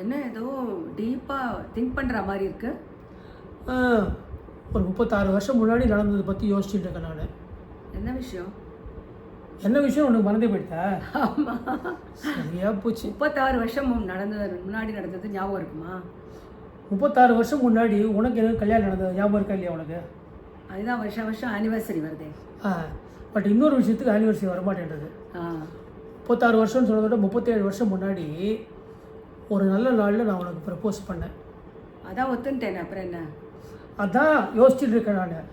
என்ன ஏதோ டீப்பாக திங்க் பண்ணுற மாதிரி இருக்கு? ஆ, ஒரு முப்பத்தாறு வருஷம் முன்னாடி நடந்ததை பற்றி யோசிச்சுட்டு இருக்கேன் நான். என்ன விஷயம்? என்ன விஷயம்? உனக்கு மறந்தே போயிட்டா ஆமாம் சரியா போச்சு. முப்பத்தாறு வருஷம் நடந்தது முன்னாடி நடந்தது ஞாபகம் இருக்குமா? முப்பத்தாறு வருஷம் முன்னாடி உனக்கு எனக்கு கல்யாணம் நடந்தது ஞாபகம் இருக்கா இல்லையா உனக்கு? அதுதான் வருஷம் வருஷம் ஆனிவர்சரி வருதே. ஆ பட் இன்னொரு விஷயத்துக்கு ஆனிவர்சரி வரமாட்டேன்றது. ஆ. முப்பத்தாறு வருஷம்னு சொல்றதை விட முப்பத்தேழு வருஷம் முன்னாடி ஒரு நல்ல நாளில் நான் உனக்கு ப்ரப்போஸ் பண்ணேன். அதான் ஒத்துன்ட்டேன் அப்புறம் என்ன? அதான் யோசிச்சுட்டு இருக்கேன் நான்.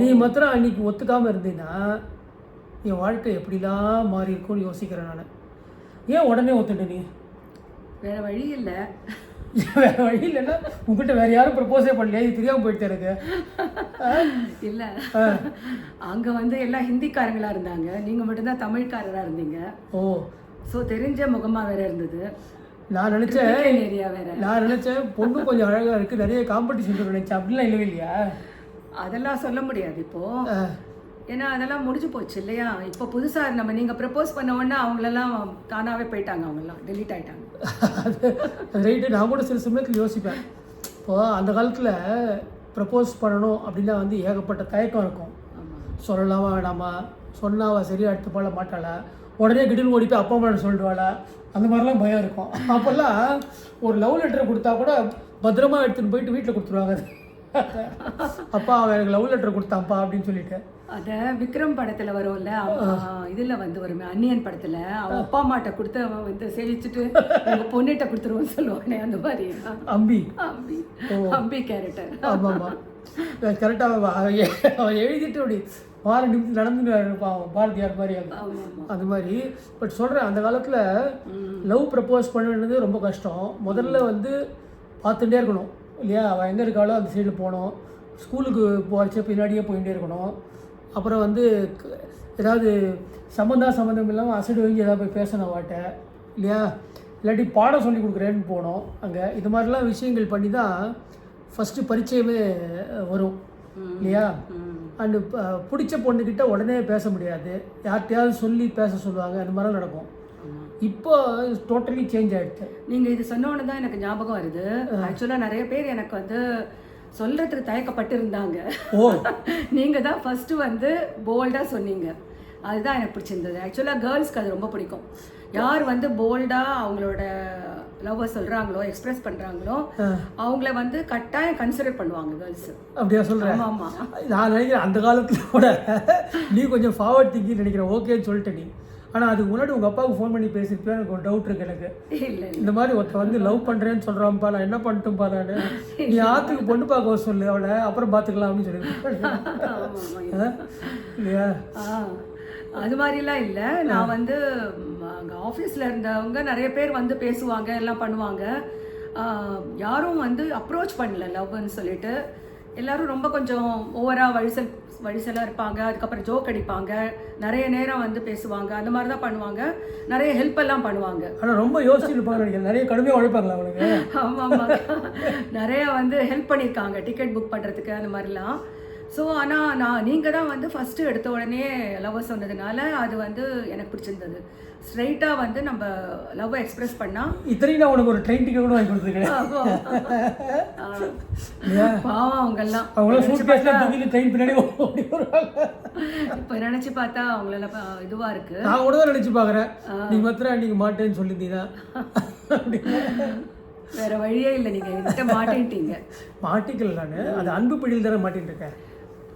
நீ மாத்திரம் அன்னைக்கு ஒத்துக்காமல் இருந்தீன்னா என் வாழ்க்கை எப்படிலாம் மாறி இருக்கும்னு யோசிக்கிறேன் நான். ஏன் உடனே ஒத்துட்ட நீ? வேற வழி இல்லை. வேற வழி இல்லைன்னா உங்ககிட்ட வேற யாரும் ப்ரப்போஸே பண்ணலையா? இது தெரியாமல் போயிட்டு எனக்கு. இல்லை. அங்கே வந்து எல்லாம் ஹிந்திக்காரங்களா இருந்தாங்க. நீங்கள் மட்டும்தான் தமிழ்காரராக இருந்தீங்க. ஓ. ஸோ தெரிஞ்ச முகமாக வேற இருந்தது. நான் நினச்சேன் நான் நினச்சேன் பொண்ணு கொஞ்சம் அழகாக இருக்குது நிறைய காம்படிஷன் நினச்சேன் அப்படிலாம் இல்லவே இல்லையா? அதெல்லாம் சொல்ல முடியாது இப்போ. ஏன்னா அதெல்லாம் முடிஞ்சு போச்சு இல்லையா? இப்போ புதுசா நம்ம நீங்க ப்ரப்போஸ் பண்ண உடனே அவங்களெல்லாம் தானாவே போயிட்டாங்க அவங்கெல்லாம். டெலீட் ஆயிட்டாங்க. அது ரைட்டு நான் கூட சில சமயத்தில் யோசிப்பேன். இப்போ அந்த காலத்தில் ப்ரப்போஸ் பண்ணணும் அப்படின்னா வந்து ஏகப்பட்ட தயக்கம் இருக்கும். சொல்லலாமா வேணாமா? சொன்னாவா சரியா எடுத்து போல மாட்டாளா? உடனே கிடில் ஓடி போய் அப்பா அம்மா சொல்லிடுவாளா அந்த மாதிரிலாம் பயம் இருக்கும். அப்போல்லாம் ஒரு லவ் லெட்டர் கொடுத்தா கூட பத்திரமா எடுத்துன்னு போயிட்டு வீட்டில் கொடுத்துருவாங்க. அப்பா அவன் எனக்கு லவ் லெட்டர் கொடுத்தான்ப்பா அப்படின்னு சொல்லிட்டு. அத விக்ரம் படத்துல வரும்ல? இதுல வந்து வருமே அன்னியன் படத்துல. அவ அப்பா அம்மாட்ட கொடுத்து அவன் வந்து சேவிச்சுட்டு உங்க பொண்ணிட்ட கொடுத்துருவோன்னு சொல்லுவானே அந்த மாதிரி. அம்பி. அம்பி. அம்பி கேரக்டர் ஆமாம் ஆமாம் கரெக்டாக அவன் எழுதிட்டு அப்படி வார நிமிஷம் நடந்து பாரதியார் மாதிரி அந்த மாதிரி. பட் சொல்கிறேன் அந்த காலத்தில். லவ் ப்ரப்போஸ் பண்ணுறது ரொம்ப கஷ்டம். முதல்ல வந்து பார்த்துட்டே இருக்கணும் இல்லையா? அவள் எங்கே இருக்காளோ அந்த சைடில் போகணும். ஸ்கூலுக்கு போகிறச்ச பின்னாடியே போயிட்டே இருக்கணும். அப்புறம் வந்து ஏதாவது சம்மந்தா சம்மந்தம் இல்லாமல் அசடு வாங்கி ஏதாவது போய் பேசணும் அவட்ட இல்லையா? இல்லாட்டி பாடம் சொல்லி கொடுக்குறேன்னு போனோம் அங்கே. இது மாதிரிலாம் விஷயங்கள் பண்ணி தான் ஃபஸ்ட்டு பரிச்சயமே வரும். இல்லையா. அண்டு பிடிச்ச பொண்ணுக்கிட்ட உடனே பேச முடியாது. யார்கிட்டயாவது சொல்லி பேச சொல்லுவாங்க. அந்த மாதிரிலாம் நடக்கும். இப்போ டோட்டலி சேஞ்ச் ஆகிடுச்சு நீங்க இது சொன்ன உடனே தான் எனக்கு ஞாபகம் வருது. ஆக்சுவலா நிறைய பேர் எனக்கு வந்து சொல்றதுக்கு தயக்கப்பட்டு இருந்தாங்க ஓ. நீங்க தான் ஃபர்ஸ்ட் வந்து போல்டா சொன்னீங்க. அதுதான் எனக்கு பிடிச்சிருந்தது. ஆக்சுவலா கேர்ள்ஸ்க்கு அது ரொம்ப பிடிக்கும். யார் வந்து போல்டா அவங்களோட லவ்வை சொல்றாங்களோ எக்ஸ்பிரஸ் பண்றாங்களோ அவங்கள வந்து கட்டாயம் கன்சிடர் பண்ணுவாங்க கேர்ள்ஸ் அப்படியா சொல்கிறேன் ஆமா நான் நினைக்கிறேன் அந்த காலத்தில் கூட நீ கொஞ்சம் ஃபார்வர்ட் திங்கிங் நினைக்கிறேன். ஓகேன்னு சொல்லிட்ட நீ. ஆனால் அதுக்கு முன்னாடி உங்கள் அப்பாவுக்கு ஃபோன் பண்ணி பேசியிருப்பேன் எனக்கு ஒரு டவுட் இருக்கு எனக்கு. இந்த மாதிரி ஒருத்தன் வந்து லவ் பண்ணுறேன்னு சொல்கிறான்ப்பா நான் என்ன பண்ணிட்டும்பா நான்? நீ ஆற்றுக்கு பொண்ணு பார்க்க சொல்லு அவளை. அப்புறம் பார்த்துக்கலாம் அப்படின்னு ஆமா. இல்லையா? அது மாதிரிலாம் இல்லை. நான் வந்து அங்க ஆஃபீஸில் இருந்தவங்க நிறைய பேர் வந்து பேசுவாங்க எல்லாம் பண்ணுவாங்க. யாரும் வந்து அப்ரோச் பண்ணல லவ்னு சொல்லிட்டு. எல்லாரும் ரொம்ப கொஞ்சம் ஓவராக வழிசல் வழிசலாக இருப்பாங்க. அதுக்கப்புறம் ஜோக் அடிப்பாங்க. நிறைய நேரம் வந்து பேசுவாங்க. அந்த மாதிரி தான் பண்ணுவாங்க. நிறைய ஹெல்ப் எல்லாம் பண்ணுவாங்க. ஆனால் ரொம்ப நினைக்கிறேன். நிறைய கடுமையாக உழைப்பாங்களா அவனுக்கு ஆமாம் ஆமாம். நிறைய வந்து ஹெல்ப் பண்ணியிருக்காங்க. டிக்கெட் புக் பண்ணுறதுக்கு அந்த மாதிரிலாம். ஸோ ஆனால் நான் நீங்கள் தான் வந்து ஃபஸ்ட்டு எடுத்த உடனே லவ் சொன்னதுனால அது வந்து எனக்கு பிடிச்சிருந்தது. ஸ்ட்ரைட்டாக வந்து நம்ம லவ்வை எக்ஸ்பிரஸ் பண்ணால் இத்தனையும் நான் உனக்கு ஒரு ட்ரெயின் டிக்கெட் கூட வாங்கி கொடுத்துருக்கேன். பாவம் அவங்கெல்லாம். அவங்களாம் ட்ரெயின் பின்னாடி இப்போ நினச்சி பார்த்தா அவங்களெல்லாம் இதுவாக இருக்குது நான் கூட தான் நினச்சி பார்க்குறேன். நீ மாத்திரம் அன்றைக்கி மாட்டேன்னு சொல்லியிருந்தீங்கன்னா வேற வழியே இல்லை நீங்கள் என்கிட்ட மாட்டேன்ட்டீங்க மாட்டிக்கல நான். அது அன்பு பிடியில் தானே மாட்டின்னு இருக்கேன்.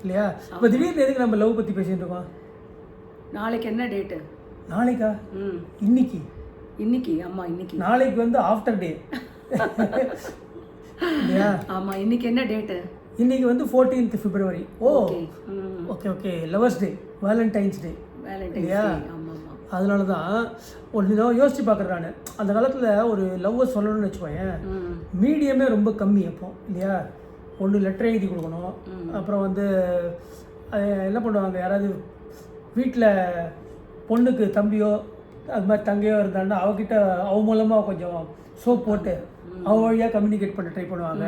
இல்லையா? இப்போ திடீர்னு எதுக்கு நம்ம லவ் பற்றி பேசிட்டு இருக்கோம்? நாளைக்கு என்ன டேட்டு நாளைக்கா? ம். இன்னைக்கு. இன்னைக்கு? ஆமாம் இன்னைக்கு. நாளைக்கு வந்து ஆஃப்டர் டே இல்லையா? ஆமாம் இன்னைக்கு என்ன டேட்டு இன்னைக்கு வந்து fourteenth February oh okay okay okay lovers day valentine's day இல்லையா? அதனால தான் ஒரு இதாக யோசிச்சு பார்க்குறேன் நான். அந்த காலத்தில் ஒரு லவ்வை சொல்லணும்னு வச்சுக்கோயேன். ம். மீடியமே ரொம்ப கம்மி அப்போ இல்லையா? ஒன்று லெட்டர் எழுதி கொடுக்கணும். அப்புறம் வந்து என்ன பண்ணுவாங்க யாராவது வீட்டில் பொண்ணுக்கு தம்பியோ அது மாதிரி தங்கையோ இருந்தாங்கன்னா அவகிட்ட அவ மூலமாக கொஞ்சம் சோப் போட்டு அவ வழியாக கம்யூனிகேட் பண்ண ட்ரை பண்ணுவாங்க.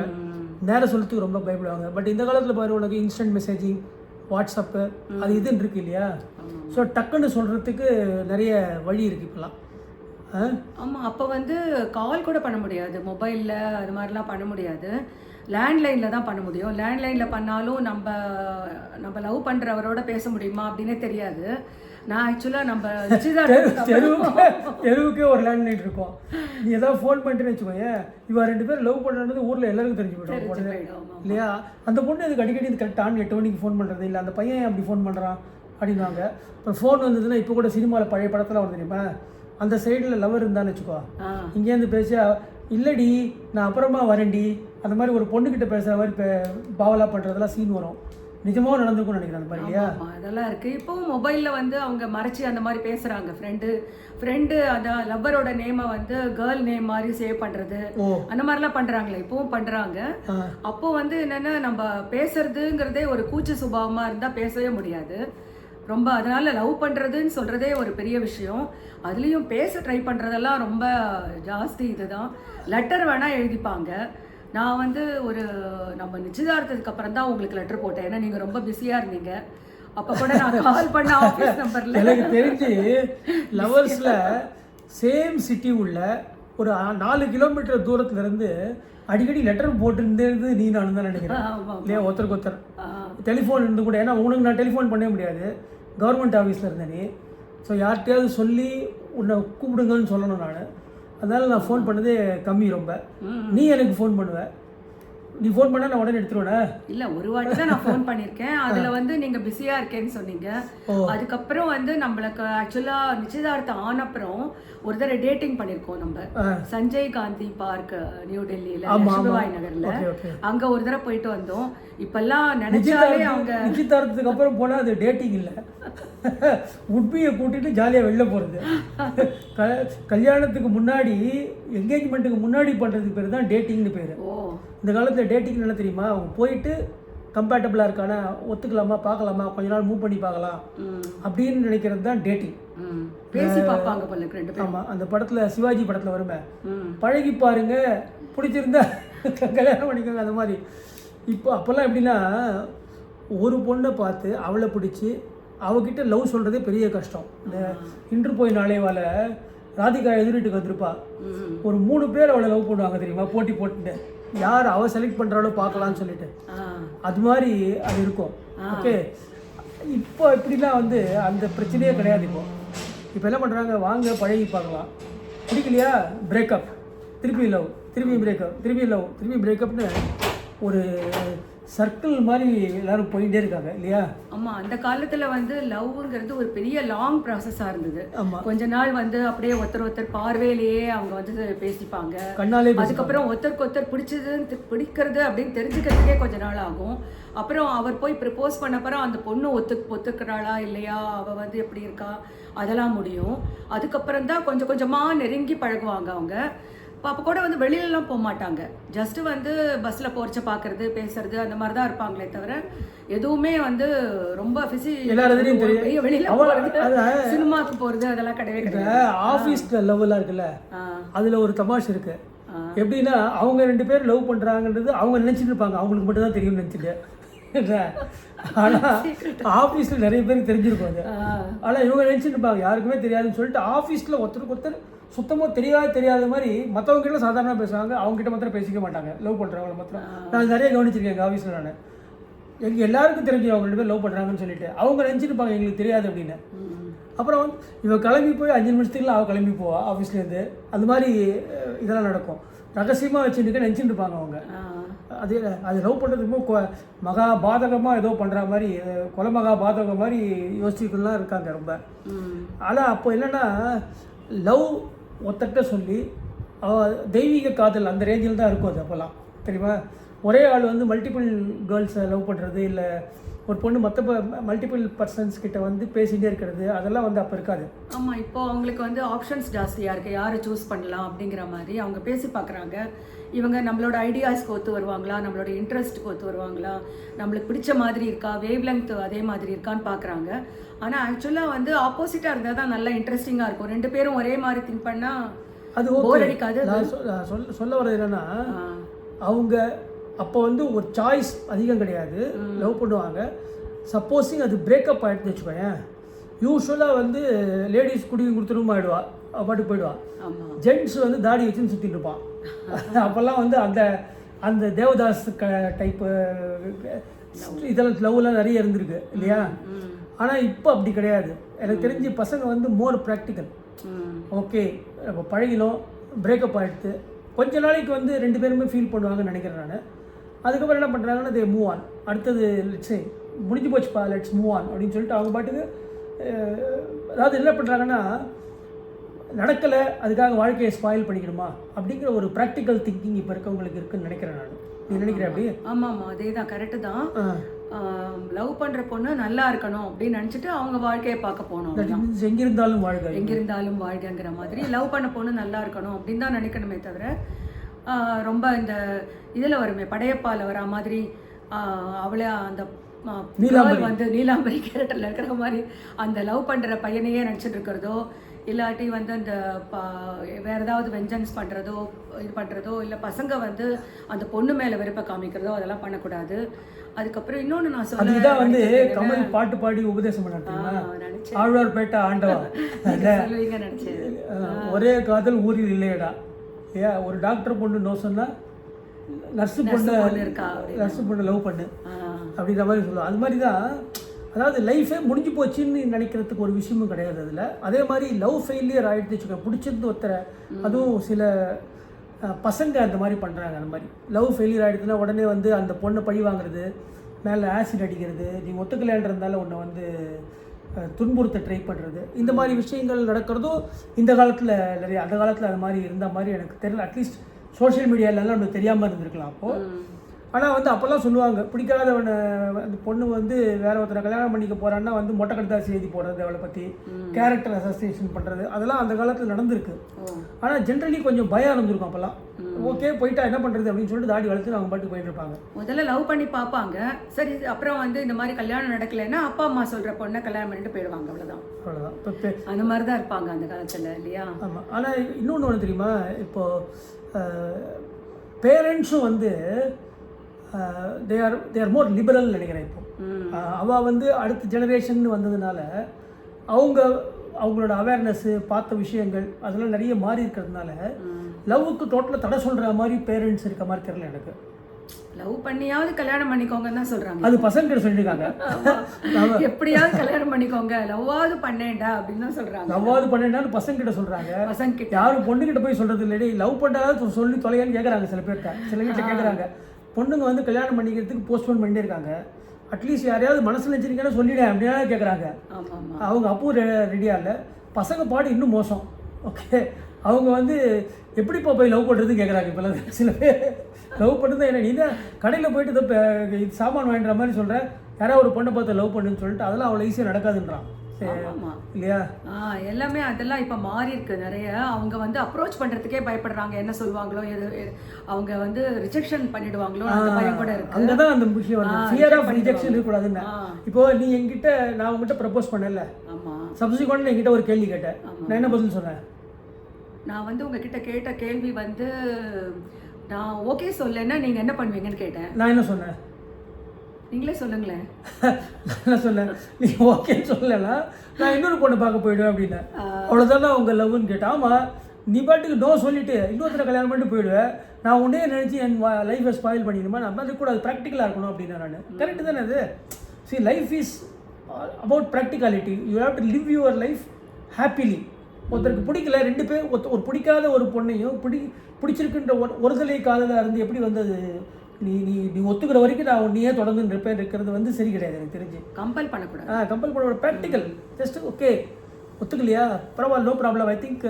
நேரம் சொல்றதுக்கு ரொம்ப பயப்படுவாங்க. பட் இந்த காலத்தில் பாரு உனக்கு இன்ஸ்டன்ட் மெசேஜிங் வாட்ஸ்அப்பு அது இதுன்னு இருக்கு இல்லையா? ஸோ டக்குன்னு சொல்கிறதுக்கு நிறைய வழி இருக்குது இப்போலாம்? ஆமாம் அப்போ வந்து கால் கூட பண்ண முடியாது. மொபைலில் அது மாதிரிலாம் பண்ண முடியாது. லேண்ட்லைனில் தான் பண்ண முடியும். லேண்ட்லைனில் பண்ணாலும் நம்ம நம்ம லவ் பண்ணுறவரோட பேச முடியுமா அப்படின்னே தெரியாது. நான் ஆக்சுவலாக நம்ம தெருவுக்கு தெருவுக்கே ஒரு லேண்ட்லைன் இருக்கும். நீ ஏதாவது ஃபோன் பண்ணிட்டுன்னு வச்சுக்கோயேன் இவ ரெண்டு பேரும் லவ் பண்ணுறது ஊரில் எல்லாருக்கும் தெரிஞ்சு போயிடும். உடனே. இல்லையா? அந்த பொண்ணு இதுக்கு அடிக்கடி இது கரெக்டான எட்டு மணிக்கு ஃபோன் பண்ணுறது இல்லை? அந்த பையன் அப்படி ஃபோன் பண்ணுறான் அப்படின்வாங்க இப்போ ஃபோன் வந்ததுன்னா இப்போ கூட சினிமாவில் பழைய படத்தில் வந்து தெரியுமா? அந்த சைடில் லவர் இருந்தான்னு வச்சுக்கோ. இங்கேருந்து பேசியா இல்லடி நான் அப்புறமா வரேன்டி. அந்த மாதிரி ஒரு பொண்ணுக்கிட்ட பேசுகிற மாதிரி இப்போ பாவலா பண்ணுறதெல்லாம் சீன் வரும். நிஜமாக நடந்திருக்கும்னு நினைக்கிறேன் அந்த மாதிரி இல்லையா? அதெல்லாம் இருக்கு. இப்போவும் மொபைல்ல வந்து அவங்க மறைச்சு அந்த மாதிரி பேசுறாங்க. ஃப்ரெண்டு ஃப்ரெண்டு அந்த லவ்வரோட நேமை வந்து கேர்ள் நேம் மாதிரி சேவ் பண்றது. ஓ. அந்த மாதிரிலாம் பண்றாங்களே இப்பவும் பண்றாங்க. ஆ. அப்போ வந்து என்னன்னா நம்ம பேசுறதுங்கிறதே ஒரு கூச்ச சுபாவமா இருந்தா பேசவே முடியாது. ரொம்ப அதனால லவ் பண்றதுன்னு சொல்றதே ஒரு பெரிய விஷயம். அதுலயும் பேச ட்ரை பண்றதெல்லாம் ரொம்ப ஜாஸ்தி இதுதான். லெட்டர் வேணா எழுதிப்பாங்க. நான் வந்து ஒரு நம்ம நிச்சயதார்த்தத்துக்கு அப்புறம் தான் உங்களுக்கு லெட்டர் போட்டேன். ஏன்னா நீங்க ரொம்ப பிஸியா இருந்தீங்க. அப்ப கூட நான் கால் பண்ண ஆஃபீஸ் நம்பர்ல எனக்கு தெரிஞ்சு லவர்ஸில் சேம் சிட்டி உள்ள ஒரு நாலு கிலோமீட்டர் தூரத்துல இருந்து அடிக்கடி லெட்டர் போட்டுருந்தது நீ நான் தான் நினைக்கிறேன். இல்லையா? ஒருத்தருக்கு ஒருத்தர். டெலிஃபோன் இருந்து கூட ஏன்னா உனக்கு நான் டெலிஃபோன் பண்ணவே முடியாது. கவர்மெண்ட் ஆஃபீஸில் இருந்தேன். நீ ஸோ யார்கிட்டயாவது சொல்லி உன்னை கூப்பிடுங்கன்னு சொல்லணும் நான். அதனால நான் ஃபோன் பண்ணதே கம்மி ரொம்ப. நீ எனக்கு ஃபோன் பண்ணுவ நீ ஃபோன் பண்ணால் நான் உடனே எடுத்துருவேனே? இல்ல ஒரு வாட்டி தான் நான் ஃபோன் பண்ணிருக்கேன். அதுல வந்து நீங்க பிஸியா இருக்கேன்னு சொன்னீங்க. அதுக்கப்புறம் வந்து நம்மளுக்கு ஆக்சுவலா நிச்சயதார்த்தம் ஆனப்புறம் ஒரு தடவை டேட்டிங் பண்ணிருக்கோம் நம்ம. சஞ்சய் காந்தி பார்க் நியூ டெல்லியில. சிவபாய் நகர்ல. அங்க ஒரு தடவை போயிட்டு வந்தோம். இப்பெல்லாம் நினைச்சாலே அவங்க நிச்சயதார்த்தத்துக்கு அப்புறம் போனால் அது டேட்டிங் இல்லை. உட்பியை கூட்டிட்டு ஜாலியாக வெளில போகிறது க கல்யாணத்துக்கு முன்னாடி என்கேஜ்மெண்ட்டுக்கு முன்னாடி பண்ணுறதுக்கு பேர் தான் டேட்டிங்னு பேர். ஓ. இந்த காலத்தில் டேட்டிங் என்ன தெரியுமா? அவங்க போயிட்டு கம்பேட்டபிளாக இருக்கானா ஒத்துக்கலாமா பார்க்கலாமா கொஞ்ச நாள் மூவ் பண்ணி பார்க்கலாம் அப்படின்னு நினைக்கிறது தான் டேட்டிங். பேசி பார்ப்பாங்க போல ரெண்டு ஆமாம் அந்த படத்தில் சிவாஜி படத்தில் வருமே. பழகி பாருங்க பிடிச்சிருந்தா கல்யாணம் பண்ணிக்கோங்க அந்த மாதிரி. இப்போ அப்போல்லாம் எப்படின்னா ஒரு பொண்ணை பார்த்து அவளை பிடிச்சி அவகிட்ட லவ் சொல்கிறதே பெரிய கஷ்டம். இந்த இன்று போய் நாளைவால ராதிகா எதிர்ட்டுக்கு வந்திருப்பா. ஒரு மூணு பேர் அவளை லவ் பண்ணுவாங்க தெரியுமா? போட்டி போட்டுட்டு. யார் அவ செலக்ட் பண்ணுறாளோ பார்க்கலாம்னு சொல்லிட்டு. அது மாதிரி அது இருக்கும். ஓகே இப்போ இப்படிலாம் வந்து அந்த பிரச்சனையே கிடையாது இப்போ. இப்போ என்ன பண்ணுறாங்க வாங்க பழகி பார்க்கலாம் பிடிக்கலையா? பிரேக்கப் திருப்பி லவ் திருப்பி பிரேக்கப் திருப்பி லவ் திருப்பி பிரேக்கப்னு ஒரு சர்க்கிள் மாதிரி எல்லாரும் போயிட்டே இருக்காங்க இல்லையா? ஆமா அந்த காலத்துல வந்து லவ்ங்கிறது ஒரு பெரிய லாங் ப்ராசஸா இருந்தது. ஆமாம் கொஞ்ச நாள் வந்து அப்படியே ஒருத்தர் ஒருத்தர் பார்வையிலேயே அவங்க வந்து பேசிப்பாங்க. கண்ணாலே அதுக்கப்புறம் ஒருத்தருக்கு ஒருத்தர் பிடிச்சது பிடிக்கிறது அப்படின்னு தெரிஞ்சுக்கிறதுக்கே கொஞ்ச நாள் ஆகும். அப்புறம் அவர் போய் ப்ரப்போஸ் பண்ண அப்புறம் அந்த பொண்ணு ஒத்து ஒத்துக்கிறாளா இல்லையா? அவ வந்து எப்படி இருக்கா? அதெல்லாம் முடியும். அதுக்கப்புறம் தான் கொஞ்சம் கொஞ்சமா நெருங்கி பழகுவாங்க அவங்க. அப்போ கூட வந்து வெளியிலலாம் போக மாட்டாங்க ஜஸ்ட் வந்து பஸ்ஸில் போறச்ச பார்க்கறது பேசுறது அந்த மாதிரி தான் இருப்பாங்களே தவிர எதுவுமே வந்து ரொம்ப பிசி எல்லாரும் தெரியும். வெளியில சினிமாக்கு போறது அதெல்லாம் கிடையவே கிடையாது. ஆஃபீஸில் லவ்லாம் இருக்குல்ல அதில் ஒரு தமாஷ் இருக்கு. எப்படின்னா அவங்க ரெண்டு பேர் லவ் பண்ணுறாங்கன்றது அவங்க நினச்சிட்டு இருப்பாங்க. அவங்களுக்கு மட்டும் தான் தெரியும்னு நினச்சிட்டு. ஆனால் ஆஃபீஸில் நிறைய பேருக்கு தெரிஞ்சிருக்கும் அது. ஆ, ஆனால் இவங்க நினச்சிட்டு இருப்பாங்க. யாருக்குமே தெரியாதுன்னு சொல்லிட்டு ஆஃபீஸில் ஒருத்தருக்கு ஒருத்தர் சுத்தமாக தெரியாத தெரியாத மாதிரி மற்றவங்க கிட்ட சாதாரணமாக பேசுவாங்க அவங்க கிட்ட மாத்திரம் பேசிக்க மாட்டாங்க. லவ் பண்ணுறவங்கள மாத்திரம். நான் நிறைய கவனிச்சிருக்கேன் எங்கள் ஆஃபீஸில் நான். எங்கள் எல்லாருக்கும் தெரிஞ்சு அவங்க ரெண்டு பேர் லவ் பண்ணுறாங்கன்னு சொல்லிட்டு அவங்க நினச்சிட்டு இருப்பாங்க எங்களுக்கு தெரியாது அப்படின்னு. அப்புறம் வந்து இவன் கிளம்பி போய் அஞ்சு நிமிஷத்துக்குள்ள அவள் கிளம்பி போவா ஆஃபீஸ்லேருந்து அந்த மாதிரி இதெல்லாம் நடக்கும். ரகசியமாக வச்சுட்டு நினச்சிட்டு இருப்பாங்க அவங்க. அது அது லவ் பண்ணுறதுக்கு கொ- மகா பாதகமாக ஏதோ பண்ணுற மாதிரி கொலை மகா பாதகம் மாதிரி யோசிச்சுக்கலாம் இருக்காங்க ரொம்ப. ஆனால் அப்போ என்னென்னா லவ் ஒத்தட்ட சொல்லி அவ தெய்வீக காதல் அந்த ரேஞ்சில் தான் இருக்கும் அது அப்போல்லாம் தெரியுமா? ஒரே ஆள் வந்து மல்டிபிள் கேர்ள்ஸை லவ் பண்ணுறது இல்லை ஒரு பொண்ணு மற்ற மல்டிபிள் பர்சன்ஸ் கிட்ட வந்து பேசிகிட்டே இருக்கிறது அதெல்லாம் வந்து அப்போ இருக்காது. ஆமா இப்போ அவங்களுக்கு வந்து ஆப்ஷன்ஸ் ஜாஸ்தியா இருக்கு. யாரை சூஸ் பண்ணலாம் அப்படிங்கிற மாதிரி அவங்க பேசி பார்க்கறாங்க இவங்க நம்மளோட ஐடியாஸ்க்கு ஒத்து வருவாங்களா? நம்மளோட இன்ட்ரெஸ்ட்டுக்கு ஒத்து வருவாங்களா? நம்மளுக்கு பிடிச்ச மாதிரி இருக்கா? வேவ் லெங்க் அதே மாதிரி இருக்கான்னு பார்க்கறாங்க ஆனா ஆக்சுவலா வந்து ஆப்போசிட்டா இருந்தா தான் நல்லா இன்ட்ரெஸ்டிங்கா இருக்கும். ரெண்டு பேரும் ஒரே மாதிரி திங்க் பண்ணா அது ஓகே அடிக்காது. சொல்ல சொல்ல வர்றது என்னன்னா அவங்க அப்போ வந்து ஒரு சாய்ஸ் அதிகம் கிடையாது. லவ் பண்ணுவாங்க. சப்போஸிங் அது பிரேக்கப் ஆகிடுன்னு வச்சுக்கோயேன். யூஸ்வலாக வந்து லேடிஸ் குடியும் கொடுத்துரும் பாட்டுக்கு போயிடுவான் ஆமா. ஜென்ட்ஸ் வந்து தாடி வச்சுன்னு சுற்றிட்டு இருப்பான். அப்போல்லாம் வந்து அந்த அந்த தேவதாஸ் க டைப்பு இதெல்லாம் லவ்லாம் நிறைய இருந்திருக்கு இல்லையா? ஆனால் இப்போ அப்படி கிடையாது. எனக்கு தெரிஞ்சு பசங்க வந்து மோர் ப்ராக்டிக்கல் ஓகே நம்ம பழகினோம் பிரேக்கப் ஆகிடுது கொஞ்ச நாளைக்கு வந்து ரெண்டு பேருமே ஃபீல் பண்ணுவாங்கன்னு நினைக்கிறேன் நான். அதுக்கப்புறம் என்ன பண்ணுறாங்கன்னா தே மூவ் ஆன் அடுத்தது லெட்ஸே முடிஞ்சு போச்சுப்பா லெட்ஸ் மூவ் ஆன் அப்படின்னு சொல்லிட்டு அவங்க பாட்டுக்கு அதாவது என்ன பண்ணுறாங்கன்னா நடக்கலை அதுக்காக வாழ்க்கையை ஸ்பாயில் பண்ணிக்கணுமா அப்படிங்கிற ஒரு ப்ராக்டிக்கல் திங்கிங் இப்போ இருக்கவங்களுக்கு இருக்குன்னு நினைக்கிறேன் நான். நீ நினைக்கிறேன் அப்படி? ஆமா ஆமா அதே தான். கரெக்டு தான் லவ் பண்ற பொண்ணு நல்லா இருக்கணும் அப்படின்னு நினைச்சிட்டு அவங்க வாழ்க்கையை பார்க்க போனோம் அவ்வளவுதான். எங்கே இருந்தாலும் வாழ்க்கை எங்க இருந்தாலும் வாழ்க்கைங்கிற மாதிரி லவ் பண்ண பொண்ணு நல்லா இருக்கணும் அப்படின்னு தான் நினைக்கணுமே தவிர ரொம்ப இந்த இதுல வருமே படையப்பால வரா மாதிரி அவளே அந்த வந்து நீலாம்பரி கேரக்டர்ல இருக்கிற மாதிரி அந்த லவ் பண்ற பையனையே நினைச்சிட்டு இருக்கிறதோ இல்லாட்டி வந்து அந்த வேற ஏதாவது வெஞ்சன்ஸ் பண்றதோ இது பண்றதோ இல்ல பசங்க வந்து அந்த பொண்ணு மேல வெறுப்ப காமிக்கிறதோ அதெல்லாம் பண்ணக்கூடாது. அதுக்கப்புறம் இன்னொன்னு நான் சொல்ல வந்து கமல் பாட்டு பாடி உபதேசம் பண்ண தெரியுமா? ஆஹ் நினைச்சேன். ஆழ்வார்பேட்டை ஆண்டவா. ஒரே காதல் ஊரில் இல்லையடா. ஏன் ஒரு டாக்டர் பொண்ணு நோ சொன்னா நர்ஸு பொண்ணு. நர்ஸு பொண்ணு லவ் பண்ணு. அப்படின்ற மாதிரி சொல்லுவோம் அது மாதிரி தான் அதாவது லைஃபே முடிஞ்சு போச்சுன்னு நினைக்கிறதுக்கு ஒரு விஷயமும் கிடையாது அதில். அதே மாதிரி லவ் ஃபெயிலியர் ஆகிடுச்சு வச்சுக்கோ பிடிச்சிருந்து ஒருத்தரை அதுவும் சில பசங்க அந்த மாதிரி பண்ணுறாங்க அந்த மாதிரி. லவ் ஃபெயிலியர் ஆகிடுச்சுன்னா உடனே வந்து அந்த பொண்ணை பழி வாங்குறது மேலே ஆசிட் அடிக்கிறது நீ ஒத்துக்கலைன்றதால உன்னை வந்து துன்புறுத்த ட்ரை பண்ணுறது இந்த மாதிரி விஷயங்கள் நடக்கிறதும் இந்த காலத்தில் நிறைய அந்த காலத்தில் அது மாதிரி இருந்த மாதிரி எனக்கு தெரியல. அட்லீஸ்ட் சோஷியல் மீடியாலலாம் நம்மளுக்கு தெரியாமல் இருந்திருக்கலாம் அப்போது ஆனால் வந்து அப்போல்லாம் சொல்லுவாங்க பிடிக்காதவனை அந்த பொண்ணு வந்து வேற ஒருத்தரை கல்யாணம் பண்ணிக்க போறான்னா வந்து மொட்டை கடுதாசி எழுதி போடுறது அவளை பற்றி கேரக்டர் அசோசியேஷன் பண்ணுறது அதெல்லாம் அந்த காலத்தில் நடந்திருக்கு. ஆனால் ஜென்ரலி கொஞ்சம் பயம் இருந்திருக்கும் அப்போல்லாம். ஓகே போயிட்டா என்ன பண்ணுறது அப்படின்னு சொல்லிட்டு தாடி வளர்த்து அவங்க பாட்டுக்கு போயிட்டு இருப்பாங்க. முதல்ல லவ் பண்ணி பார்ப்பாங்க. சரி அப்புறம் வந்து இந்த மாதிரி கல்யாணம் நடக்கலைன்னா அப்பா அம்மா சொல்ற பொண்ணை கல்யாணம் பண்ணிட்டு போயிடுவாங்க அவ்வளோதான் இப்போ அந்த மாதிரி தான் இருப்பாங்க அந்த காலத்துல இல்லையா? ஆமாம் ஆனால் இன்னொன்று ஒன்று தெரியுமா? இப்போது பேரண்ட்ஸும் வந்து they are they are more liberal நினைக்கிறேன் இப்போ. ம். ஆஹ் அவ வந்து அடுத்த ஜெனரேஷன் வந்ததுனால அவங்க அவங்களோட அவேர்னஸ்ஸு பார்த்த விஷயங்கள் அதெல்லாம் நிறைய மாறி இருக்கிறதுனால லவ்வுக்கு டோட்டலாக தடை சொல்கிற மாதிரி பேரண்ட்ஸ் இருக்க மாதிரி தெரியல எனக்கு. லவ் பண்ணியாவது கல்யாணம் பண்ணிக்கோங்கன்னு தான் சொல்றாங்க. அது பசங்க கிட்ட சொல்லியிருக்காங்க எப்படியாவது கல்யாணம் பண்ணிக்கோங்க. லவ்வாவது பண்ணேன்டா அப்படின்னு தான் சொல்றாங்க. லவ்வாவது பண்ணேன்னு பசங்க கிட்ட சொல்கிறாங்க பசங்க கிட்ட யாரும் பொண்ணுகிட்ட போய் சொல்கிறது இல்லடி. லவ் பண்ணாத சொல்லி தொலையான்னு கேட்குறாங்க சில பேர்கிட்ட. சில வீட்டில் கேட்குறாங்க பொண்ணுங்க வந்து கல்யாணம் பண்ணிக்கிறதுக்கு போஸ்ட்போன் பண்ணிட்டே இருக்காங்க. அட்லீஸ்ட் யாரையாவது மனசில் வச்சிருக்கேன்னு சொல்லிடேன் அப்படின்னா கேட்குறாங்க அவங்க அப்பவும் ரெடியாக இல்லை. பசங்க பாடு இன்னும் மோசம். ஓகே அவங்க வந்து எப்படிப்பா போய் லவ் பண்ணுறது கேட்குறாங்க இப்போலாம் சில பேர். லவ் பண்ணுறது என்ன நீ தான் கடையில் போயிட்டு இதோ சாமான் வாங்கிற மாதிரி சொல்கிற யாராவது ஒரு பொண்ணை பார்த்து லவ் பண்ணுன்னு சொல்லிட்டு அதெல்லாம் அவ்வளோ ஈஸியாக நடக்காதுன்றான். இல்லையா? ஆ எல்லாமே அதெல்லாம் இப்போ மாறி இருக்கு நிறைய. அவங்க வந்து அப்ரோச் பண்றதுக்கே பயப்படுறாங்க. என்ன சொல்லுவாங்களோ எது அவங்க வந்து ரிஜெக்ஷன் பண்ணிடுவாங்களோ அந்த பயம் கூட இருக்கு. அங்கே தான் அந்த ஆ, ஃபியர் ஆஃப் ரிஜெக்ஷன் இருக்கக்கூடாதுன்னு. இப்போ நீ என்கிட்ட நான் உங்ககிட்ட ப்ரப்போஸ் பண்ணல. ஆமா. சப்சிக்வெண்ட் என்கிட்ட ஒரு கேள்வி கேட்டேன் நான் என்ன பதில் சொன்னேன்? நான் வந்து உங்ககிட்ட கேட்ட கேள்வி வந்து நான் ஓகே சொல்லலைன்னா நீங்க என்ன பண்ணுவீங்கன்னு கேட்டேன். நான் என்ன சொன்னேன்? நீங்களே சொல்லுங்களேன். நான் சொன்னேன் நீ ஓகேன்னு சொல்லலைன்னா நான் இன்னொரு பொண்ணை பார்க்க போயிடுவேன் அப்படின்னேன். அவ்வளோதானே உங்க லவ்னு கேட்டேன். ஆமாம் நீ பாட்டுக்கு நோ சொல்லிட்டு இன்னொருத்தரை கல்யாணம் பண்ணிட்டு போயிடுவேன் நான் உன்னே நினச்சி என் லைஃப்பை ஸ்பாயில் பண்ணிடுமா நம்ம அது கூட அது ப்ராக்டிக்கலாக இருக்கணும் அப்படின்னா நான். கரெக்டு தானே அது? See life is about practicality you have to live your life happily ஒருத்தருக்கு பிடிக்கல ரெண்டு பேர் ஒரு பிடிக்காத ஒரு பொண்ணையும் பிடி பிடிச்சிருக்குன்ற ஒரு ஒருதலை காதலாக இருந்து எப்படி வந்தது? நீ நீ நீ ஒத்துக்கிற வரைக்கும் நான் உன்னையே தொடர்ந்து இருப்பேன் இருக்கிறது வந்து சரி கிடையாது எனக்கு தெரிஞ்சு. கம்பல் பண்ணக்கூடாது. ஆ கம்பல் பண்ண ஒரு ப்ராக்டிக்கல் ஜஸ்ட் ஓகே ஒத்துக்கலையா? பரவாயில்ல நோ ப்ராப்ளம் ஐ திங்க்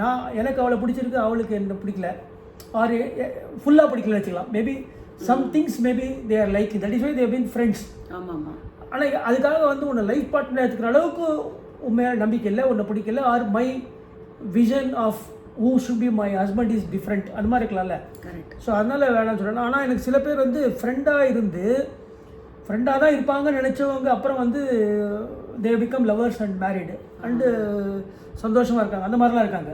நான் எனக்கு அவளை பிடிச்சிருக்கு அவளுக்கு என்ன பிடிக்கல. ஆர் ஃபுல்லாக பிடிக்கல வச்சுக்கலாம். Maybe some things maybe they are like that is why they've been friends ஆமா ஆமா ஆனால் அதுக்காக வந்து உன்னை லைஃப் பார்ட்னர் எடுத்துக்கிற அளவுக்கு உண்மையான நம்பிக்கை இல்லை உன்னை பிடிக்கல. Or my vision of who should be my husband is different அந்த மாதிரி இருக்கலாம்ல. கரெக்ட் ஸோ அதனால் வேணாம்னு சொல்கிறேன் ஆனால் எனக்கு சில பேர் வந்து ஃப்ரெண்டாக இருந்து ஃப்ரெண்டாக தான் இருப்பாங்கன்னு நினச்சவங்க அப்புறம் வந்து they become lovers and married and சந்தோஷமாக இருக்காங்க. அந்த மாதிரிலாம் இருக்காங்க.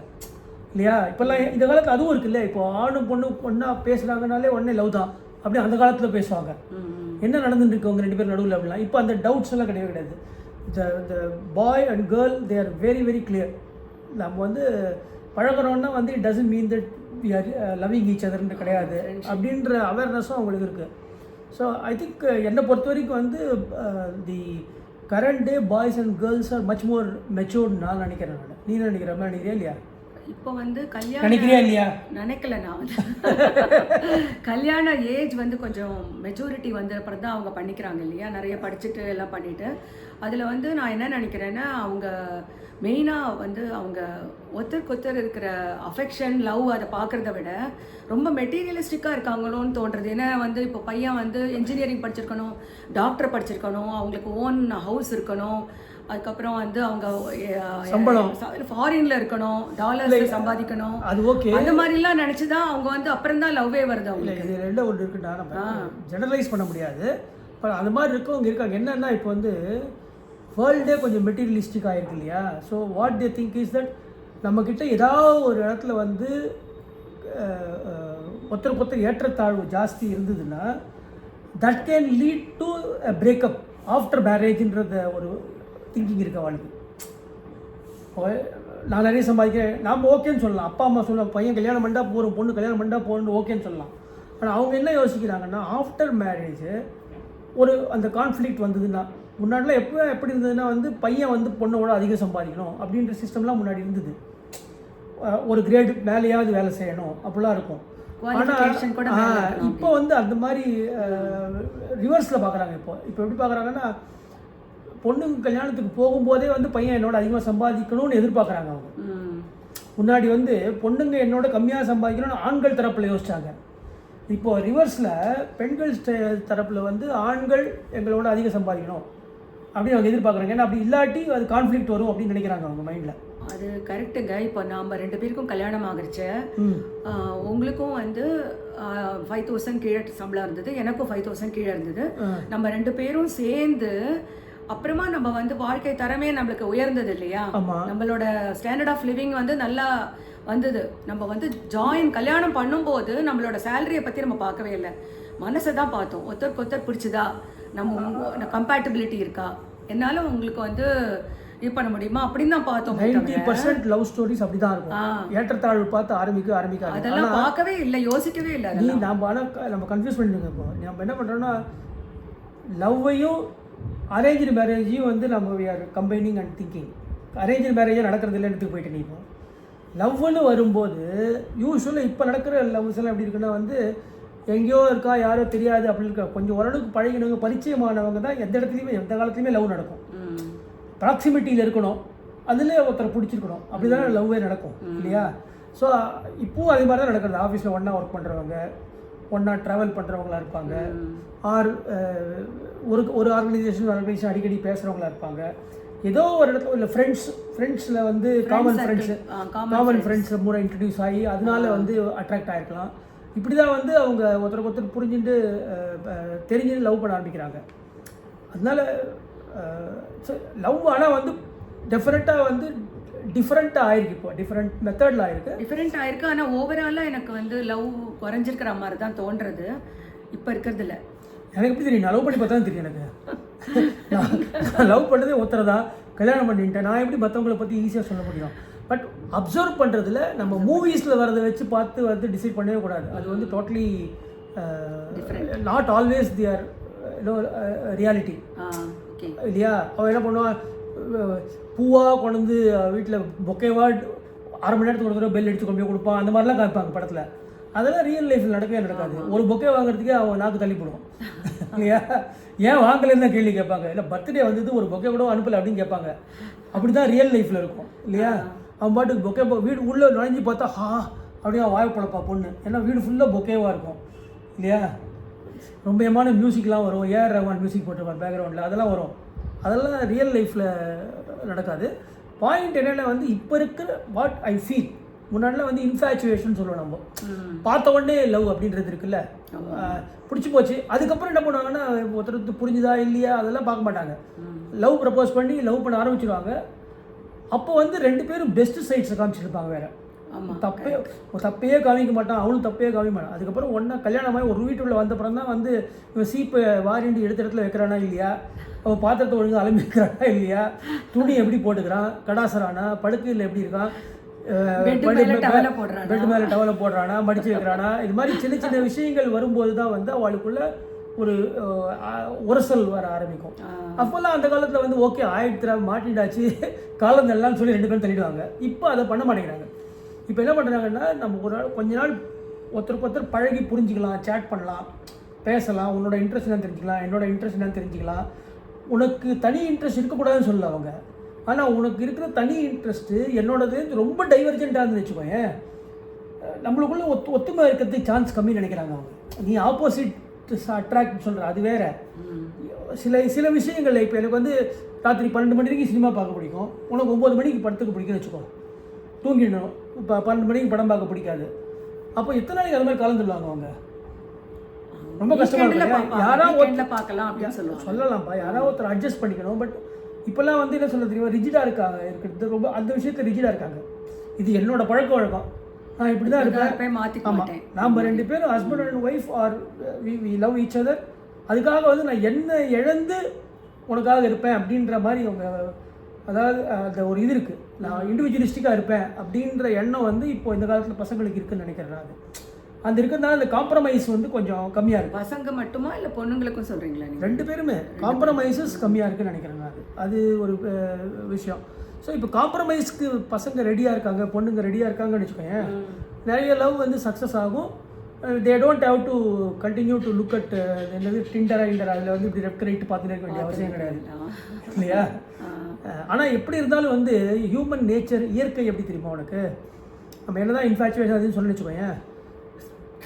இல்லையா? இப்போல்லாம் இந்த காலத்தில் அதுவும் இருக்குல்ல. இப்போ ஆணும் பொண்ணு ஒன்றா பேசுகிறாங்கனாலே உடனே லவ் தான். அப்படியே அந்த காலத்தில் பேசுவாங்க. என்ன நடந்துட்டு உங்க ரெண்டு பேரும் நடுவில் அப்படிலாம்? இப்போ அந்த டவுட்ஸ் எல்லாம் கிடையவே கிடையாது. The the boy and girl they are very very clear நம்ம வந்து பழகுறோன்னா வந்து it doesn't mean that we are loving each அதர்னு கிடையாது. அப்படின்ற அவேர்னஸும் அவங்களுக்கு இருக்குது ஸோ ஐ திங்க் என்னை பொறுத்த வரைக்கும் வந்து the current day boys and girls are much more matured நான் நினைக்கிறேன் நான். நீ நினைக்கிற? மாதிரி நினைக்கிறியா இல்லையா? இப்போ வந்து கல்யாணம் நினைக்கிறியா இல்லையா? நினைக்கல நான். வந்து கல்யாண ஏஜ் வந்து கொஞ்சம் மெச்சூரிட்டி வந்த அப்புறம் தான் அவங்க பண்ணிக்கிறாங்க இல்லையா? நிறைய படிச்சுட்டு எல்லாம் பண்ணிட்டு. அதில் வந்து நான் என்ன நினைக்கிறேன்னா அவங்க மெயினாக வந்து அவங்க ஒருத்தருக்கு ஒருத்தர் இருக்கிற அஃபெக்ஷன் லவ் அதை பார்க்குறத விட ரொம்ப மெட்டீரியலிஸ்டிக்காக இருக்காங்களோன்னு தோன்றது. ஏன்னா வந்து இப்போ பையன் வந்து இன்ஜினியரிங் படிச்சிருக்கணும் டாக்டர் படிச்சிருக்கணும் அவங்களுக்கு ஓன் ஹவுஸ் இருக்கணும். அதுக்கப்புறம் வந்து அவங்க சம்பளம். ஃபாரின்ல இருக்கணும் டாலர்ஸ் சம்பாதிக்கணும். அது ஓகே அந்த மாதிரிலாம் நினைச்சுதான் அவங்க வந்து அப்புறம் தான் லவ்வே வருது அவங்களுக்கு. இது ரெண்டும் ஒன்று இருக்குண்டா நம்ம ஜெனரலைஸ் பண்ண முடியாது. பட் அந்த மாதிரி இருக்கவங்க இருக்காங்க. என்னன்னா இப்போ வந்து வேர்ல்டே கொஞ்சம் மெட்டீரியலிஸ்டிக் ஆகிருக்கு இல்லையா? So what they think is that நம்மக்கிட்ட ஏதாவது ஒரு இடத்துல வந்து ஒருத்தருக்கு ஒருத்தர் ஏற்றத்தாழ்வு ஜாஸ்தி இருந்ததுன்னா that can lead to breakup after மேரேஜ்ன்றத ஒரு திங்கிங் இருக்க வாழ்க்கை. நான் நிறைய சம்பாதிக்கிறேன். நாம் ஓகேன்னு சொல்லலாம். அப்பா அம்மா சொல்லலாம் பையன் கல்யாணம் பண்ணா போகிறோம் பொண்ணு கல்யாணம் பண்ணா போகணும்னு ஓகேன்னு சொல்லலாம். ஆனால் அவங்க என்ன யோசிக்கிறாங்கன்னா ஆஃப்டர் மேரேஜ் ஒரு அந்த கான்ஃப்ளிக்ட் வந்ததுன்னா முன்னாடிலாம் எப்போ எப்படி இருந்ததுன்னா வந்து பையன் வந்து பொண்ணோட அதிகம் சம்பாதிக்கணும் அப்படின்ற சிஸ்டம்லாம் முன்னாடி இருந்தது. ஒரு கிரேடு மேலேயாவது வேலை செய்யணும் அப்படிலாம் இருக்கும். ஆனால் இப்போ வந்து அந்த மாதிரி ரிவர்ஸில் பார்க்குறாங்க இப்போ. இப்போ எப்படி பார்க்குறாங்கன்னா பொண்ணுங்க கல்யாணத்துக்கு போகும்போதே வந்து பையன் என்னோட அதிகமாக சம்பாதிக்கணும்னு எதிர்பார்க்குறாங்க அவங்க. முன்னாடி வந்து பொண்ணுங்க என்னோட கம்மியாக சம்பாதிக்கணும்னு ஆண்கள் தரப்பில் யோசிச்சாங்க. இப்போ ரிவர்ஸில் பெண்கள் ஸ்ட- தரப்புல வந்து ஆண்கள் எங்களோட அதிகம் சம்பாதிக்கணும். அப்படின்னு அவங்க எதிர்பார்க்குறாங்க. ஏன்னா அப்படி இல்லாட்டி அது கான்ஃப்ளிக்ட் வரும் அப்படின்னு நினைக்கிறாங்க அவங்க மைண்டில் அது கரெக்டுங்க இப்போ நாம ரெண்டு பேருக்கும் கல்யாணம் ஆகிருச்சு உங்களுக்கும் வந்து ஃபைவ் தௌசண்ட் கீழே சம்பளம் இருந்தது எனக்கும் ஃபைவ் தௌசண்ட் கீழே இருந்தது. நம்ம ரெண்டு பேரும் சேர்ந்து அப்புறமா நம்ம வந்து வாழ்க்கை தரமே நம்மளுக்கு உயர்ந்தது இல்லையா. நம்மளோட ஸ்டாண்டர்ட் ஆஃப் லிவிங் வந்து நல்லா வந்தது. நம்ம வந்து ஜாயின் கல்யாணம் பண்ணும்போது நம்மளோட சேலரியை பற்றி நம்ம பார்க்கவே இல்லை. மனசை தான் பார்த்தோம். ஒருத்தருக்கு ஒருத்தர் பிடிச்சதா? நம்ம கம்பேட்டபிலிட்டி இருக்கா? என்னால உங்களுக்கு வந்து இது பண்ண முடியுமா? அப்படின்னு தான் பார்த்தோம் நைன்டி பர்சன்ட் லவ் ஸ்டோரிஸ் அப்படி தான் இருக்கும். ஏற்றத்தாழ்வு பார்த்து ஆரம்பிக்க ஆரம்பிக்காது. அதெல்லாம் பார்க்கவே இல்லை யோசிக்கவே இல்லை நீ நம்ம ஆனால் நம்ம கன்ஃபியூஸ் பண்ணிட்டு இப்போ. நம்ம என்ன பண்ணுறோன்னா லவ்வையும் அரேஞ்சு மேரேஜையும் வந்து நம்ம we are combining and thinking arrange மேரேஜே நடக்கிறது இல்லைன்னு எடுத்து போயிட்டு நீ இப்போ. லவ்னு வரும்போது யூஸ்வலாக இப்போ நடக்கிற லவ்ஸ் எல்லாம் எப்படி இருக்குன்னா வந்து எங்கேயோ இருக்கா யாரோ தெரியாது அப்படி இருக்கா. கொஞ்சம் ஓரளவுக்கு பழகினவங்க பரிச்சயமானவங்க தான் எந்த இடத்துலையுமே எந்த காலத்துலையுமே லவ் நடக்கும். ப்ராக்சிமிட்டியில் இருக்கணும். அதில் ஒருத்தரை பிடிச்சிருக்கணும். அப்படி தானே லவ்வே நடக்கும் இல்லையா? ஸோ இப்போவும் அதே மாதிரி தான் நடக்கிறது ஆஃபீஸில் ஒன்றா ஒர்க் பண்ணுறவங்க ஒன்றா ட்ராவல் பண்ணுறவங்களா இருப்பாங்க. ஆர் ஒரு ஒரு ஆர்கனைசேஷன் ஆர்கனைசேஷன் அடிக்கடி பேசுகிறவங்களா இருப்பாங்க. ஏதோ ஒரு இடத்துல இல்லை ஃப்ரெண்ட்ஸ் ஃப்ரெண்ட்ஸில் வந்து காமன் ஃப்ரெண்ட்ஸு காமன் ஃப்ரெண்ட்ஸ் மூலம் இன்ட்ரடியூஸ் ஆகி அதனால வந்து அட்ராக்ட் ஆகிருக்கலாம் இப்படி தான் வந்து அவங்க ஒருத்தருக்கு ஒருத்தர் புரிஞ்சுட்டு தெரிஞ்சு லவ் பண்ண ஆரம்பிக்கிறாங்க. அதனால லவ் ஆனால் வந்து டெஃபினட்டாக வந்து டிஃப்ரெண்ட்டாக ஆயிருக்கு இப்போ. டிஃப்ரெண்ட் மெத்தடில் ஆயிருக்கு. டிஃபரெண்ட் ஆயிருக்கு. ஆனா ஓவராலா எனக்கு வந்து லவ் குறைஞ்சிருக்கிற மாதிரி தான் தோன்றது. இப்ப இருக்கிறது இல்ல எனக்கு எப்படி தெரியும்? நான் லவ் பண்ணி பார்த்தா தெரியும் எனக்கு. நான் லவ் பண்ணதே ஒருத்தரை தான். கல்யாணம் பண்ணிட்டேன். நான் எப்படி மற்றவங்களை பற்றி ஈஸியாக சொல்ல முடியும்? பட் அப்சர்வ் பண்ணுறதுல நம்ம மூவிஸில் வரதை வச்சு பார்த்து வந்து டிசைட் பண்ணவே கூடாது. அது வந்து totally not always their reality இல்லையா? அவன் என்ன பண்ணுவான்? அஹ் பூவா கொண்டு வந்து வீட்டில் பொக்கேவா அரை மணி நேரத்துக்கு ஒரு தடவை பெல் அடிச்சு கொண்டு போய் கொடுப்பான். அந்த மாதிரிலாம் காமிப்பாங்க படத்தில். அதெல்லாம் ரியல் லைஃப்பில் நடக்கவே நடக்காது. ஒரு பொக்கே வாங்குறதுக்கே அவன் நாக்கு தள்ளி போடுவான். இல்லையா? ஏன் வாங்கலைன்னு தான் கேள்வி கேட்பாங்க. இல்லை பர்த்டே வந்தது ஒரு பொக்கே கூட அனுப்பலை அப்படின்னு கேட்பாங்க. அப்படி தான் ரியல் லைஃப்பில் இருக்கும். இல்லையா? அவன் பாட்டுக்கு பொக்கே வீடு உள்ளே நுழைஞ்சு பார்த்தா ஹா அப்படியே வாய் பழப்பா பொண்ணு. ஏன்னா வீடு ஃபுல்லாக பொக்கேவாக இருக்கும். இல்லையா? ரொம்ப ஏமான மியூசிக்லாம் வரும். ஏஆர் ரஹ்மான் மியூசிக் போட்டிருப்பார் பேக்ரவுண்டில் அதெல்லாம் வரும். அதெல்லாம் ரியல் லைஃப்பில் நடக்காது. பாயிண்ட் என்னென்னா வந்து இப்போ இருக்கிற வாட் ஐ ஃபீல் முன்னாடிலாம் வந்து இன்ஃபேச்சுவேஷன் சொல்லுவோம் நம்ம. பார்த்த உடனே லவ் அப்படின்றது இருக்குல்ல. பிடிச்சி போச்சு. அதுக்கப்புறம் என்ன பண்ணுவாங்கன்னா ஒருத்தருக்கு புரிஞ்சுதா இல்லையா? அதெல்லாம் பார்க்க மாட்டாங்க. லவ் ப்ரப்போஸ் பண்ணி லவ் பண்ண ஆரம்பிச்சிருவாங்க. அப்போ வந்து ரெண்டு பேரும் பெஸ்ட் சைட்ஸை காமிச்சிருப்பாங்க வேற. தப்பே தப்பையே காமிக்க மாட்டான் அவளும் தப்பே காமிக்க மாட்டான். அதுக்கப்புறம் ஒன்றா கல்யாணம் ஆகி ஒரு வீட்டுக்குள்ள வந்த அப்புறம் தான் வந்து இவன் சீப்பை வாரிண்டு எடுத்த இடத்துல வைக்கிறானா இல்லையா? அவள் பாத்திரத்தை ஒழுங்காக அலம்பிக்கிறானா இல்லையா? துணி எப்படி போட்டுக்கிறான்? கடாசரானா? படுக்கையில் எப்படி இருக்கான்? பெட் மேலே டவலை போடுறானா? மடிச்சு வைக்கிறானா? இது மாதிரி சின்ன சின்ன விஷயங்கள் வரும்போது தான் வந்து அவளுக்குள்ள ஒரு உரசல் வர ஆரம்பிக்கும். அப்போல்லாம் அந்த காலத்தில் வந்து ஓகே ஆயிடுத்துறா மாட்டிடாச்சு காலம் எல்லாம் சொல்லி ரெண்டு பேரும் தள்ளிடுவாங்க. இப்போ அதை பண்ண மாட்டேங்கிறாங்க. இப்போ என்ன பண்ணுறாங்கன்னா நம்ம ஒரு நாள் கொஞ்ச நாள் ஒருத்தருக்கு ஒருத்தர் பழகி புரிஞ்சுக்கலாம் சேட் பண்ணலாம் பேசலாம். உன்னோட இன்ட்ரெஸ்ட் என்னன்னு தெரிஞ்சுக்கலாம் என்னோட இன்ட்ரெஸ்ட் என்னன்னு தெரிஞ்சுக்கலாம். உனக்கு தனி இன்ட்ரெஸ்ட் இருக்கக்கூடாதுன்னு சொல்லல அவங்க. ஆனால் உனக்கு இருக்கிற தனி இன்ட்ரெஸ்ட்டு என்னோடது ரொம்ப டைவர்ஜென்ட்டாக இருந்து வச்சுக்கோயேன். அஹ் நம்மளுக்குள்ள ஒத்து ஒத்துமை இருக்கிறதுக்கு சான்ஸ் கம்மின்னு நினைக்கிறாங்க அவங்க. நீ ஆப்போசிட் அட்ராக்ட் சொல்கிற அது வேற. சில சில விஷயங்கள் இப்போ எனக்கு வந்து ராத்திரி பன்னெண்டு மணி வரைக்கும் சினிமா பார்க்க பிடிக்கும். உனக்கு ஒம்பது மணிக்கு படத்துக்கு பிடிக்கும்னு வச்சுக்கோ. தூங்கிடணும். இப்போ பன்னெண்டு மணிக்கு படம் பார்க்க பிடிக்காது. அப்போ எத்தனை நாளைக்கு அது மாதிரி கலந்து சொல்லுவாங்க அவங்க? ரொம்ப கஷ்டமா Weekend ல இருக்கு பார்ப்பாங்க. யாரா Weekend ல பார்க்கலாம் சொல்லலாம்ப்பா. யாராவது ஒருத்தர் அட்ஜஸ்ட் பண்ணிக்கணும். பட் இப்போல்லாம் வந்து என்ன சொல்ல தெரியுமா? ரிஜிடாக இருக்காங்க. இருக்கிறது ரொம்ப அந்த விஷயத்துல ரிஜிடாக இருக்காங்க. இது என்னோட பழக்க வழக்கம். நான் இப்படி தான் இருப்பேன். ஆமாம் மாட்டேன். நாம் ரெண்டு பேரும் husband and wife are we we love each other அதுக்காக வந்து நான் என்ன இழந்து உனக்காக இருப்பேன் அப்படின்ற மாதிரி அவங்க அதாவது அந்த ஒரு இது இருக்குது நான் இண்டிவிஜுவலிஸ்டிக்காக இருப்பேன் அப்படின்ற எண்ணம் வந்து இப்போ இந்த காலத்தில் பசங்களுக்கு இருக்குன்னு நினைக்கிறேன் நான். அது அந்த இருக்கிறதுனால அந்த காம்ப்ரமைஸ் வந்து கொஞ்சம் கம்மியாக இருக்குது பசங்க மட்டுமா இல்ல பொண்ணுங்களுக்கும் சொல்றீங்களா நீங்க? ரெண்டு பேருமே. காம்ப்ரமைசஸ் கம்மியாக இருக்குன்னு நினைக்கிறேன் நான். அது ஒரு விஷயம். ஸோ இப்போ காம்ப்ரமைஸ்க்கு பசங்க ரெடியாக இருக்காங்க பொண்ணுங்க ரெடியாக இருக்காங்கன்னு வச்சுக்கோங்க நிறைய லவ் வந்து சக்ஸஸ் ஆகும். They don't have to continue to look at என்னது டிண்டரா இண்டரா அதில் வந்து இப்படி லெஃப்ட் ரைட்டு பார்த்துட்டு இருக்க வேண்டிய அவசியம் கிடையாது. இல்லையா? ஆனால் எப்படி இருந்தாலும் வந்து ஹியூமன் நேச்சர் இயற்கை எப்படி தெரியுமா உனக்கு? நம்ம என்னதான் இன்ஃபேச்சுவேஷன் அதுன்னு சொல்லி வச்சுக்கோங்க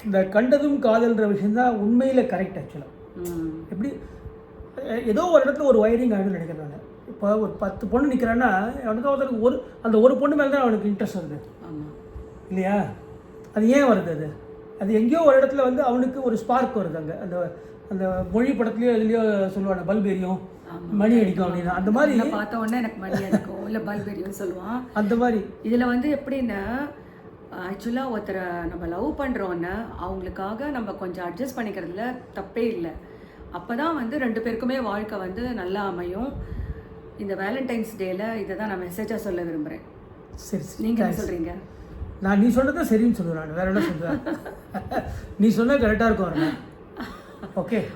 இந்த கண்டதும் காதல்ன்ற விஷயம் தான் உண்மையில் கரெக்ட் ஆக்சுவலாக. எப்படி ஏதோ ஒரு இடத்துல ஒரு ஒயரிங் ஆகிடும்னு நினைக்கிறேன் நான். இப்போ ஒரு பத்து பொண்ணு நிற்கிறான்னா அவனுக்கு ஒருத்தருக்கு ஒரு அந்த ஒரு பொண்ணு மேலே தான் அவனுக்கு இன்ட்ரெஸ்ட் வருது. ஆமா. இல்லையா? அது ஏன் வருது அது? அது எங்கேயோ ஒரு இடத்துல வந்து அவனுக்கு ஒரு ஸ்பார்க் வருது அங்கே. அந்த அந்த மொழி படத்துலையோ இதுலையோ சொல்லுவாங்க பல்ப் எரியும் மணி அடிக்கும் அப்படின்னா. அந்த மாதிரி பார்த்த உடனே எனக்கு மணி அடிக்கும் இல்ல பல்பெரியும் சொல்லுவான். அந்த மாதிரி. இதுல வந்து எப்படின்னா ஆக்சுவலா ஒருத்தரை நம்ம லவ் பண்றோன்னா அவங்களுக்காக நம்ம கொஞ்சம் அட்ஜஸ்ட் பண்ணிக்கிறதுல தப்பே இல்லை. அப்பதான் வந்து ரெண்டு பேருக்குமே வாழ்க்கை வந்து நல்லா அமையும். இந்த வேலண்டைன்ஸ் டேல இதை தான் நான் மெசேஜா சொல்ல விரும்புறேன். சரி சரி. நீங்க என்ன சொல்றீங்க? நான் நீ சொன்னதை சரின்னு சொல்லுவேன் நான். வேற என்ன சொல்லுவேன் நீ சொன்ன கரெக்டாக இருக்கும் ஓகே